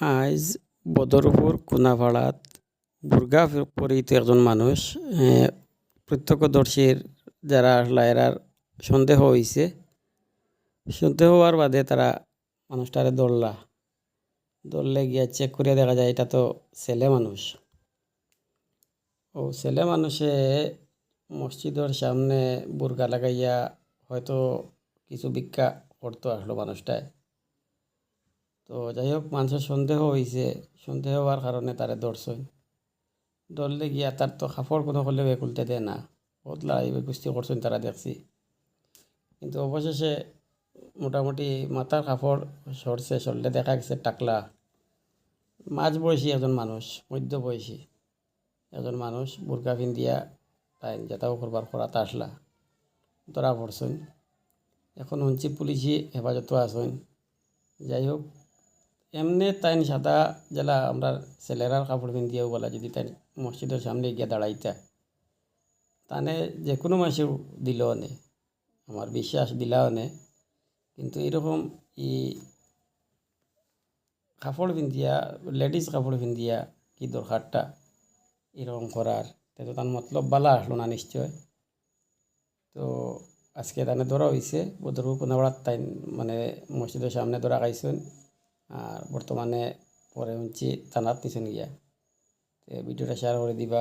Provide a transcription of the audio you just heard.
আইজ বদরপুর কোনাপাড়াত বুর্গা পরিহিত একজন মানুষ প্রত্যক্ষদর্শীর যারা আসলা এরার সন্দেহ হইছে, সন্দেহ হওয়ার বাদে তারা মানুষটারে দৌড়লা দৌড়লে গিয়া চেক করিয়া দেখা যায় এটা তো ছেলে মানুষ। ও ছেলে মানুষে মসজিদের সামনে বুর্গা লাগাইয়া হয়তো কিছু ভিক্ষা করতে আসলো মানুষটায়। তো যাই হোক মানুষের সন্দেহ হয়েছে সন্দেহ হওয়ার কারণে তারে ধরছই। ধরলে গিয়া তার তো কাপড় কোনো হলেও খুলতে দেয় না। বহুত লড়াই কুস্তি করছেন তারা দেখছি। কিন্তু অবশেষে মোটামুটি মাথার কাপড় সরছে, সরলে দেখা গেছে টাকলা। মাঝ বয়সী একজন মানুষ, মধ্য বয়সী একজন মানুষ, বুরকা পিন্দিয়া তাই যেটাও করবার করাতে আসলা। ধরা পড়ছেন এখন শুনছি পুলিশি হেফাজতও আছেন যাই হোক এমনি তাইন সাদা জেলা আমরা ছেলেরার কাপড় পিন্দিয়াও বলা, যদি তাই মসজিদের সামনে গিয়ে দাঁড়াইতা। তানে যে কোনো মাসেও দিল নে, আমার বিশ্বাস দিলাও নে। কিন্তু এরকম ই কাপড় পিন্দিয়া লেডিস কাপড় পিন্দিয়া কি দরকারটা? এরকম করার। তো তার মতলব বালা আসলো না নিশ্চয়। তো আজকে তানে ধরা হয়েছে বদরপুর কোনাবাড়ার তাই মানে মসজিদের সামনে ধরা খাইছেন। আর বর্তমানে পরে হচ্ছে থানার পিছন গিয়া। ভিডিওটা শেয়ার করে দিবা।